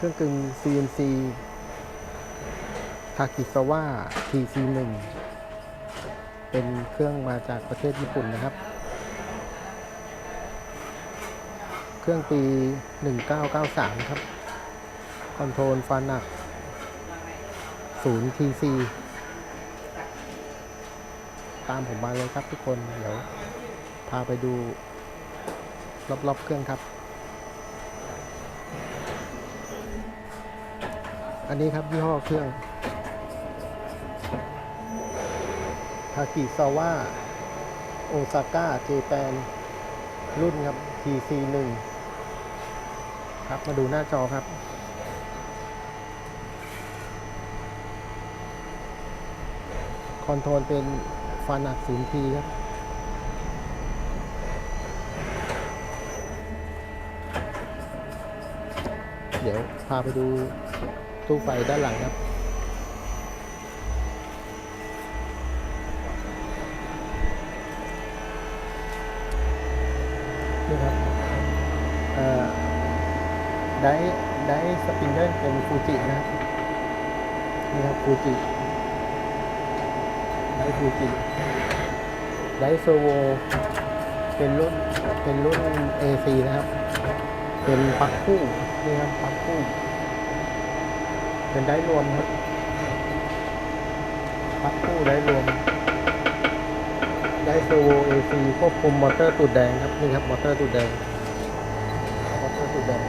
เครื่องกึ่ง CNC ทากิซาวะ TC1 เป็นเครื่องมาจากประเทศญี่ปุ่นนะครับ เครื่องปี 1993 ครับ คอนโทรลฟันหนัก0 TC ตามผมมาเลยครับทุกคน เดี๋ยวพาไปดูรอบๆเครื่องครับ อันนี้ครับยี่ห้อเครื่องทากิซาวะโอซาก้าเจแปนรุ่นครับ TC1 ครับมาดูหน้าจอครับ คอนโทรลเป็นฟานัก 0T ครับเดี๋ยวพาไปดู ตู้ไฟด้านหลังครับ นี่ครับเอ่อได้ได้สปริงเดอร์เป็นฟูจินะครับ นี่ครับฟูจิได้ฟูจิได้โซโวเป็นรุ่นเป็นรุ่น AC นะครับ เป็นปักคู่นี่ครับปักคู่ เป็นได้รวมครับปลั๊กคู่ได้รวม ได้โซโวเอซีควบคุมมอเตอร์ตูดแดงครับนี่ครับมอเตอร์ตูดแดงมอเตอร์ตูดแดง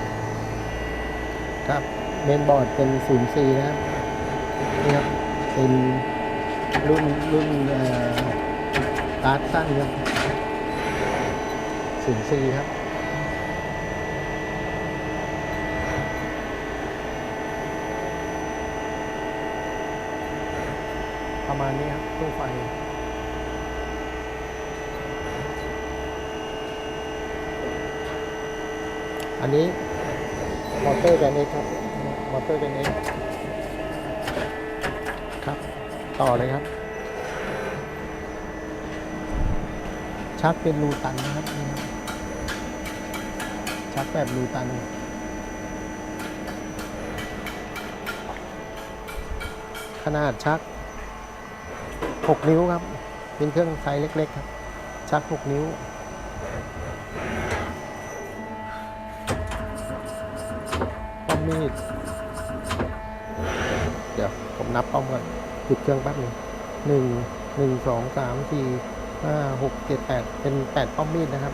ครับเมนบอร์ดเป็น 0C นะครับนี่ครับเป็นรุ่นรุ่นการ์ดสั้นครับ 0C ครับ ประมาณนี้ครับตู้ไฟอันนี้มอเตอร์แกนเอ็กครับ มอเตอร์แกนเอ็กครับ ต่อเลยครับ ชักเป็นรูตันนะครับนี่ครับชักแบบรูตัน ขนาดชัก 6 นิ้วครับ เป็นเครื่องไซส์เล็ก ๆ ครับ ชัก 6 นิ้ว ป้อมมีด เดี๋ยวผมนับป้อมก่อนจุดเครื่องแป๊บหนึงหนึ่งหนึ่งสองสามสี่ห้าหกเจ็ดแปดเป็นแปดป้อมมีดนะครับ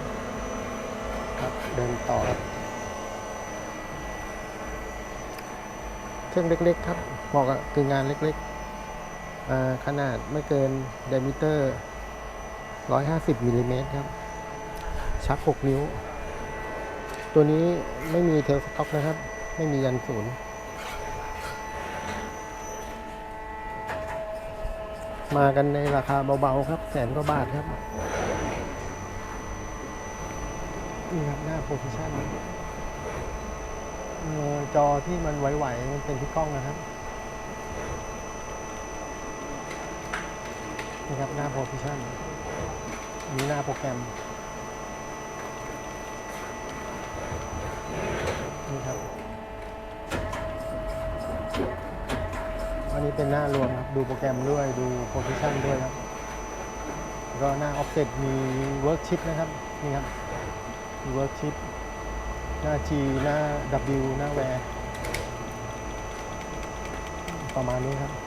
ครับเดินต่อครับเครื่องเล็ก ๆ ครับเหมาะกับคืองานเล็ก ๆ ขนาดไม่เกินไดมิเตอร์ 150มิลลิเมตรครับ ชัก 6 นิ้ว ตัวนี้ไม่มีเทลสต็อกนะครับ ไม่มียันศูนย์มากันในราคาเบาๆครับ แสนกว่าบาทครับ นี่ครับ หน้าโพซิชันจอที่มันไหวๆมันเป็นที่กล้องนะครับ นี่ครับหน้าโพซิชันอันนี้หน้าโปรแกรม นี่ครับ อันนี้เป็นหน้ารวมครับ ดูโปรแกรมด้วยดูโพซิชันด้วยครับ แล้วก็หน้า offset มี worksheet นะครับ นี่ครับมี worksheet หน้า G หน้า W หน้า where ประมาณนี้ครับ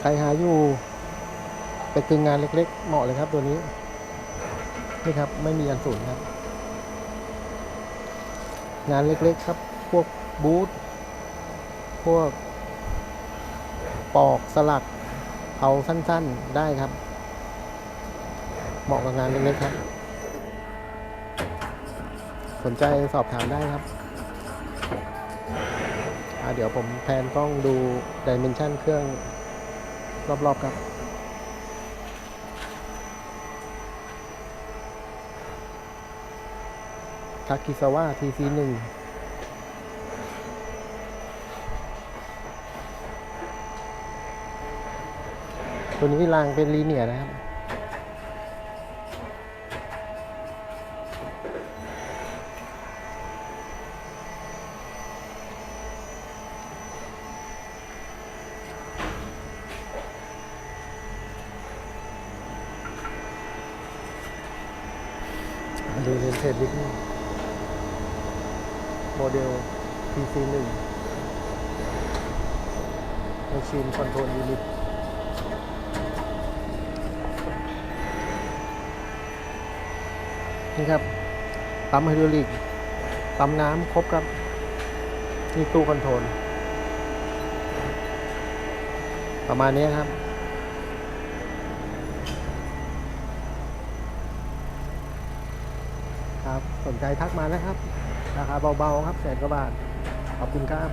ใครหาอยู่ไปกึ่งงานเล็ก ๆ เหมาะเลยครับตัวนี้ นี่ครับไม่มีอันสูงครับ งานเล็กๆครับ พวกบูธพวก ปอกสลักเผาสั้นๆได้ครับ เหมาะกับงานเล็กๆครับ สนใจสอบถามได้ครับเดี๋ยวผมแพนกล้องดูดิเมนชันเครื่อง รอบๆครับทากิซาวะทีซีหนึ่งตัวนี้รางเป็นลีเนียนะครับ เรนเทดบิ๊กโมเดล PC1 Machine Control Unit นี่ครับ ปั๊มไฮดรอลิก ปั๊มน้ำครบครับ นี่ตู้คอนโทรล ประมาณนี้ครับ สนใจทักมานะครับ ราคาเบาๆครับแสนกว่าบาท ขอบคุณครับ